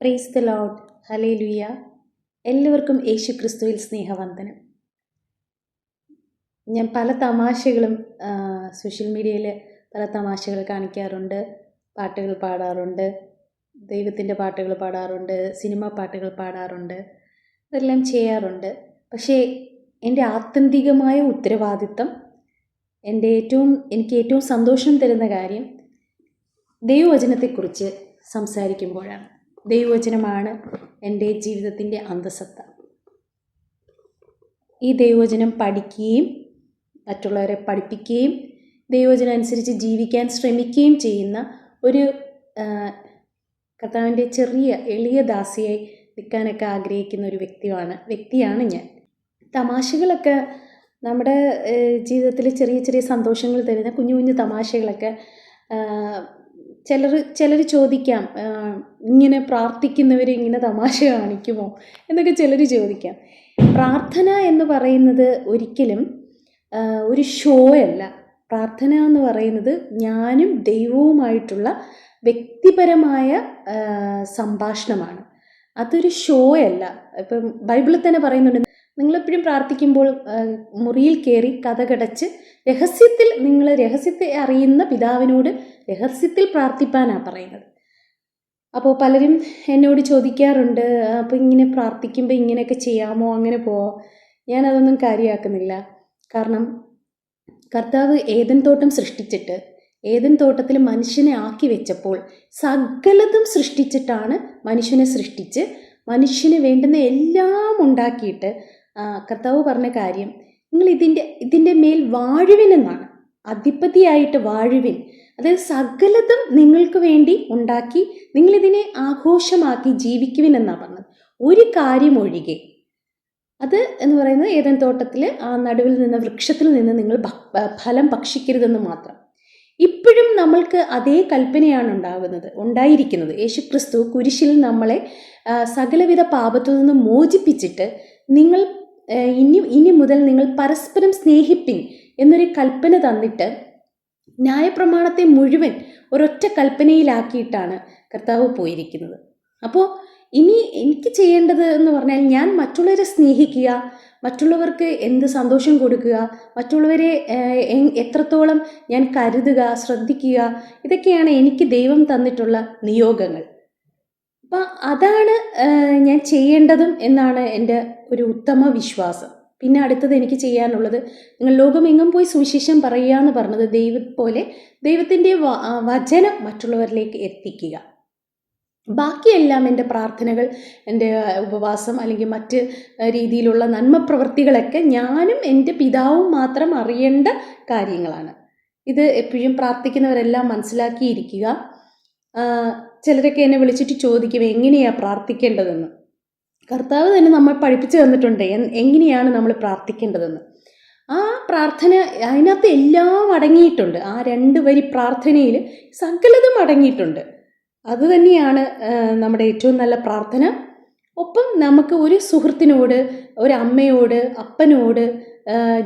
Praise the load ഹലേ ലുയ എല്ലാവർക്കും യേശു ക്രിസ്തുവിൽ സ്നേഹവന്ദനം. ഞാൻ പല തമാശകളും സോഷ്യൽ മീഡിയയിൽ പല തമാശകൾ കാണിക്കാറുണ്ട്. പാട്ടുകൾ പാടാറുണ്ട്. ദൈവത്തിന്റെ പാട്ടുകൾ പാടാറുണ്ട്. സിനിമ പാട്ടുകൾ പാടാറുണ്ട്. ഇതെല്ലാം ചെയ്യാറുണ്ട്. പക്ഷേ എന്റെ ആത്യന്തികമായ ഉത്തരവാദിത്തം എന്റെ ഏറ്റവും എനിക്ക് ഏറ്റവും സന്തോഷം തരുന്ന കാര്യം ദൈവവചനത്തെക്കുറിച്ച് സംസാരിക്കുമ്പോഴാണ്. ദൈവവചനമാണ് എന്റെ ജീവിതത്തിന്റെ അന്തസത്ത. ഈ ദൈവവചനം പഠിക്കുകയും മറ്റുള്ളവരെ പഠിപ്പിക്കുകയും ദൈവവചനം അനുസരിച്ച് ജീവിക്കാൻ ശ്രമിക്കുകയും ചെയ്യുന്ന ഒരു കർത്താവിന്റെ ചെറിയ എളിയ ദാസിയായി നിൽക്കാനൊക്കെ ആഗ്രഹിക്കുന്ന ഒരു വ്യക്തിയാണ് വ്യക്തിയാണ് ഞാൻ. തമാശകളൊക്കെ നമ്മുടെ ജീവിതത്തിൽ ചെറിയ ചെറിയ സന്തോഷങ്ങൾ തരുന്ന കുഞ്ഞു കുഞ്ഞു തമാശകളൊക്കെ ചിലർ ചിലർ ചോദിക്കാം ഇങ്ങനെ പ്രാർത്ഥിക്കുന്നവർ ഇങ്ങനെ തമാശ കാണിക്കുമോ എന്നൊക്കെ ചിലർ ചോദിക്കാം. പ്രാർത്ഥന എന്ന് പറയുന്നത് ഒരിക്കലും ഒരു ഷോ അല്ല പ്രാർത്ഥന എന്ന് പറയുന്നത് ഞാനും ദൈവവുമായിട്ടുള്ള വ്യക്തിപരമായ സംഭാഷണമാണ്. അതൊരു ഷോ അല്ല ഇപ്പം ബൈബിളിൽ തന്നെ പറയുന്നുണ്ട് നിങ്ങളെപ്പോഴും പ്രാർത്ഥിക്കുമ്പോൾ മുറിയിൽ കയറി കഥകടച്ച് രഹസ്യത്തിൽ നിങ്ങൾ രഹസ്യത്തെ അറിയുന്ന പിതാവിനോട് രഹസ്യത്തിൽ പ്രാർത്ഥിപ്പാനാണ് പറയുന്നത്. അപ്പോൾ പലരും എന്നോട് ചോദിക്കാറുണ്ട് അപ്പോൾ ഇങ്ങനെ പ്രാർത്ഥിക്കുമ്പോൾ ഇങ്ങനെയൊക്കെ ചെയ്യാമോ? അങ്ങനെ പോവോ? ഞാനതൊന്നും കാര്യമാക്കുന്നില്ല. കാരണം കർത്താവ് ഏതൻ തോട്ടം സൃഷ്ടിച്ചിട്ട് ഏതൻ തോട്ടത്തിൽ മനുഷ്യനെ ആക്കി വെച്ചപ്പോൾ സകലതും സൃഷ്ടിച്ചിട്ടാണ് മനുഷ്യനെ സൃഷ്ടിച്ച് മനുഷ്യന് വേണ്ടുന്ന എല്ലാം ഉണ്ടാക്കിയിട്ട് കർത്താവ് പറഞ്ഞ കാര്യം നിങ്ങൾ ഇതിന്റെ ഇതിന്റെ മേൽ വാഴുവിൻ എന്നാണ്. അധിപതിയായിട്ട് വാഴുവിൻ. അതായത് സകലതും നിങ്ങൾക്ക് വേണ്ടി ഉണ്ടാക്കി നിങ്ങളിതിനെ ആഘോഷമാക്കി ജീവിക്കുവിൻ എന്നാണ് പറഞ്ഞത്. ഒരു കാര്യം ഒഴികെ. അത് എന്ന് പറയുന്നത് ഏതൻ തോട്ടത്തിൽ ആ നടുവിൽ നിന്ന് വൃക്ഷത്തിൽ നിന്ന് നിങ്ങൾ ഫലം ഭക്ഷിക്കരുതെന്ന് മാത്രം. ഇപ്പോഴും നമ്മൾക്ക് അതേ കൽപ്പനയാണ് ഉണ്ടാകുന്നത് ഉണ്ടായിരിക്കുന്നത്. യേശു ക്രിസ്തു കുരിശിൽ നമ്മളെ സകലവിധ പാപത്തിൽ നിന്ന് മോചിപ്പിച്ചിട്ട് നിങ്ങൾ ഇനി ഇനി മുതൽ നിങ്ങൾ പരസ്പരം സ്നേഹിപ്പിൻ എന്നൊരു കൽപ്പന തന്നിട്ട് ന്യായപ്രമാണത്തെ മുഴുവൻ ഒരൊറ്റ കൽപ്പനയിലാക്കിയിട്ടാണ് കർത്താവ് പോയിരിക്കുന്നത്. അപ്പോൾ ഇനി എനിക്ക് ചെയ്യേണ്ടത് എന്ന് പറഞ്ഞാൽ ഞാൻ മറ്റുള്ളവരെ സ്നേഹിക്കുക മറ്റുള്ളവർക്ക് എന്ത് സന്തോഷം കൊടുക്കുക മറ്റുള്ളവരെ എത്രത്തോളം ഞാൻ കരുതുക ശ്രദ്ധിക്കുക ഇതൊക്കെയാണ് എനിക്ക് ദൈവം തന്നിട്ടുള്ള നിയോഗങ്ങൾ. അപ്പം അതാണ് ഞാൻ ചെയ്യേണ്ടതും എന്നാണ് എന്റെ ഒരു ഉത്തമ വിശ്വാസം. പിന്നെ അടുത്തത് എനിക്ക് ചെയ്യാനുള്ളത് നിങ്ങൾ ലോകമെങ്ങും പോയി സുവിശേഷം പറയുക എന്ന് പറഞ്ഞത് ദൈവ പോലെ ദൈവത്തിന്റെ വചനം മറ്റുള്ളവരിലേക്ക് എത്തിക്കുക. ബാക്കിയെല്ലാം എന്റെ പ്രാർത്ഥനകൾ എന്റെ ഉപവാസം അല്ലെങ്കിൽ മറ്റ് രീതിയിലുള്ള നന്മ പ്രവൃത്തികളൊക്കെ ഞാനും എന്റെ പിതാവും മാത്രം അറിയേണ്ട കാര്യങ്ങളാണ്. ഇത് എപ്പോഴും പ്രാർത്ഥിക്കുന്നവരെല്ലാം മനസ്സിലാക്കിയിരിക്കുക. ചിലരൊക്കെ എന്നെ വിളിച്ചിട്ട് ചോദിക്കും എങ്ങനെയാണ് പ്രാർത്ഥിക്കേണ്ടതെന്ന്? കർത്താവ് തന്നെ നമ്മൾ പഠിപ്പിച്ചു തന്നിട്ടുണ്ട് എങ്ങനെയാണ് നമ്മൾ പ്രാർത്ഥിക്കേണ്ടതെന്ന്. ആ പ്രാർത്ഥന അതിനകത്ത് എല്ലാം അടങ്ങിയിട്ടുണ്ട്. ആ രണ്ട് വരി പ്രാർത്ഥനയിൽ സകലതും അടങ്ങിയിട്ടുണ്ട്. അത് തന്നെയാണ് നമ്മുടെ ഏറ്റവും നല്ല പ്രാർത്ഥന. ഒപ്പം നമുക്ക് ഒരു സുഹൃത്തിനോട് ഒരു അമ്മയോട് അപ്പനോട്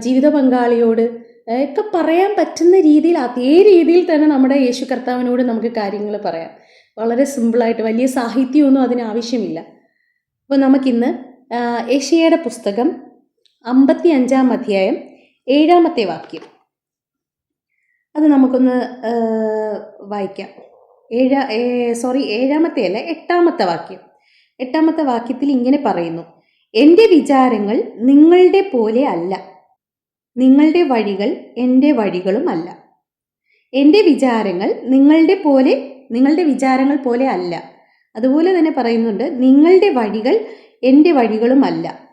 ജീവിത പങ്കാളിയോട് ഒക്കെ പറയാൻ പറ്റുന്ന രീതിയിൽ അതേ രീതിയിൽ തന്നെ നമ്മുടെ യേശു കർത്താവിനോട് നമുക്ക് കാര്യങ്ങൾ പറയാം. വളരെ സിമ്പിളായിട്ട് വലിയ സാഹിത്യമൊന്നും അതിന് ആവശ്യമില്ല. അപ്പോൾ നമുക്കിന്ന് ഏഷ്യയുടെ പുസ്തകം അമ്പത്തി അഞ്ചാം അധ്യായം ഏഴാമത്തെ വാക്യം. അത് നമുക്കൊന്ന് വായിക്കാം. ഏഴ സോറി ഏഴാമത്തെ അല്ല എട്ടാമത്തെ വാക്യം. എട്ടാമത്തെ വാക്യത്തിൽ ഇങ്ങനെ പറയുന്നു. എന്റെ വിചാരങ്ങൾ നിങ്ങളുടെ പോലെ അല്ല. നിങ്ങളുടെ വഴികൾ എന്റെ വഴികളും അല്ല. എന്റെ വിചാരങ്ങൾ നിങ്ങളുടെ പോലെ നിങ്ങളുടെ വിചാരങ്ങൾ പോലെ അല്ല. അതുപോലെ തന്നെ പറയുന്നുണ്ട് നിങ്ങളുടെ വഴികൾ എന്റെ വഴികളും അല്ല.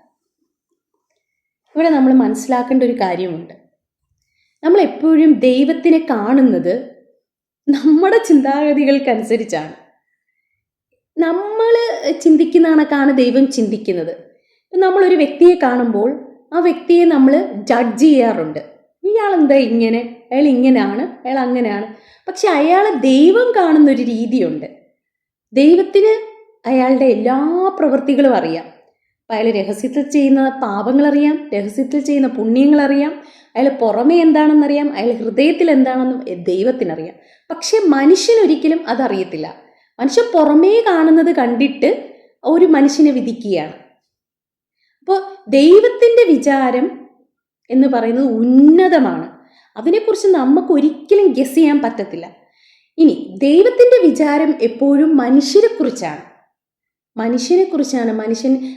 ഇവിടെ നമ്മൾ മനസ്സിലാക്കേണ്ട ഒരു കാര്യമുണ്ട്. നമ്മൾ എപ്പോഴും ദൈവത്തിനെ കാണുന്നത് നമ്മുടെ ചിന്താഗതികൾക്കനുസരിച്ചാണ്. നമ്മൾ ചിന്തിക്കുന്ന കണക്കാണ് ദൈവം ചിന്തിക്കുന്നത്. നമ്മളൊരു വ്യക്തിയെ കാണുമ്പോൾ ആ വ്യക്തിയെ നമ്മൾ ജഡ്ജ് ചെയ്യാറുണ്ട്. ഇയാൾ എന്താ ഇങ്ങനെ? അയാൾ ഇങ്ങനെയാണ് അയാൾ അങ്ങനെയാണ്. പക്ഷെ അയാളെ ദൈവം കാണുന്നൊരു രീതിയുണ്ട്. ദൈവത്തിന് അയാളുടെ എല്ലാ പ്രവൃത്തികളും അറിയാം. അപ്പം അയാൾ രഹസ്യത്തിൽ ചെയ്യുന്ന പാപങ്ങളറിയാം രഹസ്യത്തിൽ ചെയ്യുന്ന പുണ്യങ്ങളറിയാം അയാൾ പുറമേ എന്താണെന്നറിയാം അയാൾ ഹൃദയത്തിൽ എന്താണെന്നും ദൈവത്തിനറിയാം. പക്ഷെ മനുഷ്യനൊരിക്കലും അതറിയത്തില്ല. മനുഷ്യൻ പുറമേ കാണുന്നത് കണ്ടിട്ട് ഒരു മനുഷ്യനെ വിധിക്കുകയാണ്. അപ്പോൾ ദൈവത്തിന്റെ വിചാരം എന്ന് പറയുന്നത് ഉന്നതമാണ്. അതിനെക്കുറിച്ച് നമുക്ക് ഒരിക്കലും ഗസ് ചെയ്യാൻ പറ്റത്തില്ല. ഇനി ദൈവത്തിന്റെ വിചാരം എപ്പോഴും മനുഷ്യരെക്കുറിച്ചാണ്. മനുഷ്യനെക്കുറിച്ചാണ്. മനുഷ്യൻ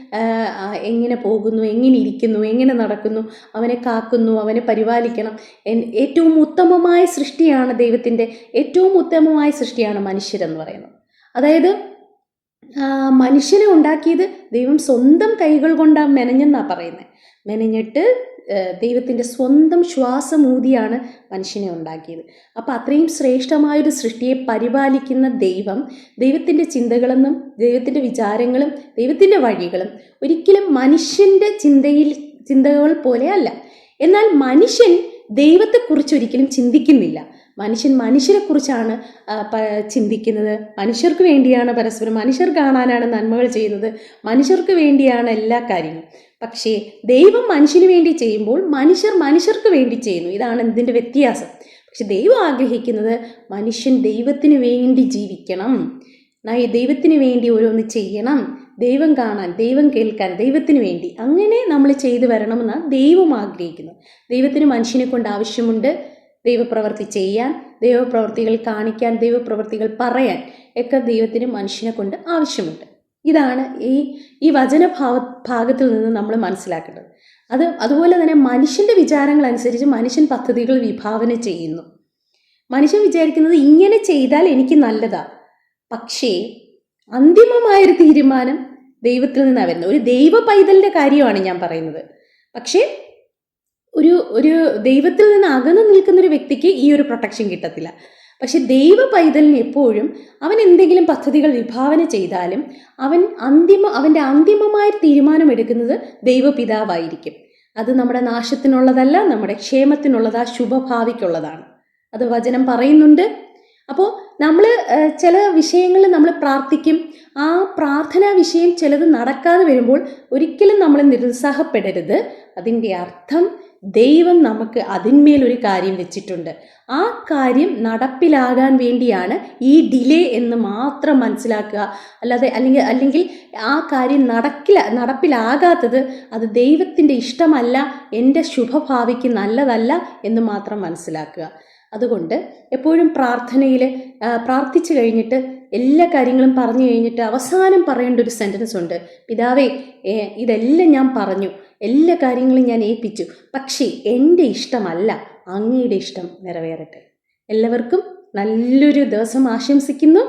എങ്ങനെ പോകുന്നു എങ്ങനെ ഇരിക്കുന്നു എങ്ങനെ നടക്കുന്നു അവനെ കാക്കുന്നു അവനെ പരിപാലിക്കണം. ഏറ്റവും ഉത്തമമായ സൃഷ്ടിയാണ് ദൈവത്തിന്റെ ഏറ്റവും ഉത്തമമായ സൃഷ്ടിയാണ് മനുഷ്യരെന്ന് പറയുന്നത്. അതായത് മനുഷ്യനെ ഉണ്ടാക്കിയത് ദൈവം സ്വന്തം കൈകൾ കൊണ്ടാണ് മെനഞ്ഞെന്നാണ് പറയുന്നത് മെനഞ്ഞിട്ട് ദൈവത്തിന്റെ സ്വന്തം ശ്വാസമൂതിയാണ് മനുഷ്യനെ ഉണ്ടാക്കിയത്. അപ്പോൾ അത്രയും ശ്രേഷ്ഠമായൊരു സൃഷ്ടിയെ പരിപാലിക്കുന്ന ദൈവം ദൈവത്തിന്റെ ചിന്തകളെന്നും ദൈവത്തിന്റെ വിചാരങ്ങളും ദൈവത്തിന്റെ വഴികളും ഒരിക്കലും മനുഷ്യന്റെ ചിന്തയിൽ ചിന്തകൾ പോലെയല്ല എന്നാൽ മനുഷ്യൻ ദൈവത്തെക്കുറിച്ച് ഒരിക്കലും ചിന്തിക്കുന്നില്ല. മനുഷ്യൻ മനുഷ്യരെക്കുറിച്ചാണ് കുറിച്ചാണ് ചിന്തിക്കുന്നത്. മനുഷ്യർക്ക് വേണ്ടിയാണ് പരസ്പരം മനുഷ്യർ കാണാനാണ് നന്മകൾ ചെയ്യുന്നത്. മനുഷ്യർക്ക് വേണ്ടിയാണ് എല്ലാ കാര്യവും പക്ഷേ ദൈവം മനുഷ്യന് വേണ്ടി ചെയ്യുമ്പോൾ മനുഷ്യർ മനുഷ്യർക്ക് വേണ്ടി ചെയ്യുന്നു. ഇതാണ് ഇതിന്റെ വ്യത്യാസം. പക്ഷെ ദൈവം ആഗ്രഹിക്കുന്നത് മനുഷ്യൻ ദൈവത്തിന് വേണ്ടി ജീവിക്കണം. ദൈവത്തിന് വേണ്ടി ഓരോന്ന് ചെയ്യണം. ദൈവം കാണാൻ ദൈവം കേൾക്കാൻ ദൈവത്തിന് വേണ്ടി അങ്ങനെ നമ്മൾ ചെയ്തു വരണമെന്നാണ് ദൈവം ആഗ്രഹിക്കുന്നു ദൈവത്തിന് മനുഷ്യനെ കൊണ്ട് ആവശ്യമുണ്ട് ദൈവപ്രവർത്തി ചെയ്യാൻ ദൈവപ്രവർത്തികൾ കാണിക്കാൻ ദൈവപ്രവർത്തികൾ പറയാൻ ഒക്കെ ദൈവത്തിന് മനുഷ്യനെ കൊണ്ട് ആവശ്യമുണ്ട്. ഇതാണ് ഈ ഈ വചനഭാവ ഭാഗത്തിൽ നിന്ന് നമ്മൾ മനസ്സിലാക്കേണ്ടത്. അത് അതുപോലെ തന്നെ മനുഷ്യന്റെ വിചാരങ്ങൾ അനുസരിച്ച് മനുഷ്യൻ പദ്ധതികൾ വിഭാവന ചെയ്യുന്നു. മനുഷ്യൻ വിചാരിക്കുന്നത് ഇങ്ങനെ ചെയ്താൽ എനിക്ക് നല്ലതാണ് പക്ഷേ അന്തിമമായൊരു തീരുമാനം ദൈവത്തിൽ നിന്നാണ് വരുന്നത്. ഒരു ദൈവ പൈതലിന്റെ കാര്യമാണ് ഞാൻ പറയുന്നത്. പക്ഷേ ഒരു ഒരു ദൈവത്തിൽ നിന്ന് അകന്നു നിൽക്കുന്ന ഒരു വ്യക്തിക്ക് ഈ ഒരു പ്രൊട്ടക്ഷൻ കിട്ടത്തില്ല. പക്ഷെ ദൈവ പൈതലിന് എപ്പോഴും അവൻ എന്തെങ്കിലും പദ്ധതികൾ വിഭാവന ചെയ്താലും അവൻ അന്തിമ അവന്റെ അന്തിമമായ തീരുമാനം എടുക്കുന്നത് ദൈവപിതാവായിരിക്കും അത് നമ്മുടെ നാശത്തിനുള്ളതല്ല നമ്മുടെ ക്ഷേമത്തിനുള്ളതാ ശുഭഭാവിക്കുള്ളതാണ്. അത് വചനം പറയുന്നുണ്ട്. അപ്പോൾ നമ്മൾ ചില വിഷയങ്ങളിൽ നമ്മൾ പ്രാർത്ഥിക്കും. ആ പ്രാർത്ഥനാ വിഷയം ചിലത് നടക്കാതെ വരുമ്പോൾ ഒരിക്കലും നമ്മൾ നിരുത്സാഹപ്പെടരുത്. അതിന്റെ അർത്ഥം ദൈവം നമുക്ക് അതിന്മേലൊരു കാര്യം വെച്ചിട്ടുണ്ട്. ആ കാര്യം നടപ്പിലാകാൻ വേണ്ടിയാണ് ഈ ഡിലേ എന്ന് മാത്രം മനസ്സിലാക്കുക. അല്ലാതെ അല്ലെങ്കിൽ അല്ലെങ്കിൽ ആ കാര്യം നടക്കില്ല നടപ്പിലാകാത്തത് അത് ദൈവത്തിന്റെ ഇഷ്ടമല്ല എന്റെ ശുഭഭാവിക്ക് നല്ലതല്ല എന്ന് മാത്രം മനസ്സിലാക്കുക. അതുകൊണ്ട് എപ്പോഴും പ്രാർത്ഥനയിൽ പ്രാർത്ഥിച്ചു കഴിഞ്ഞിട്ട് എല്ലാ കാര്യങ്ങളും പറഞ്ഞു കഴിഞ്ഞിട്ട് അവസാനം പറയേണ്ട ഒരു സെന്റൻസ് ഉണ്ട്. പിതാവേ ഇതെല്ലാം ഞാൻ പറഞ്ഞു. എല്ലാ കാര്യങ്ങളും ഞാൻ ഏൽപ്പിച്ചു. പക്ഷേ എന്റെ ഇഷ്ടമല്ല അങ്ങയുടെ ഇഷ്ടം നിറവേറട്ടെ എല്ലാവർക്കും നല്ലൊരു ദിവസം ആശംസിക്കുന്നു.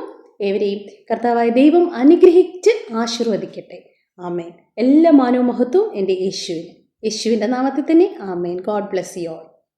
ഏവരെയും കർത്താവായ ദൈവം അനുഗ്രഹിച്ച് ആശീർവദിക്കട്ടെ. ആമേൻ. എല്ലാ മാനവ മഹത്വവും എന്റെ യേശുവിന്. യേശുവിന്റെ നാമത്തിൽ തന്നെ ആമേൻ. God bless you all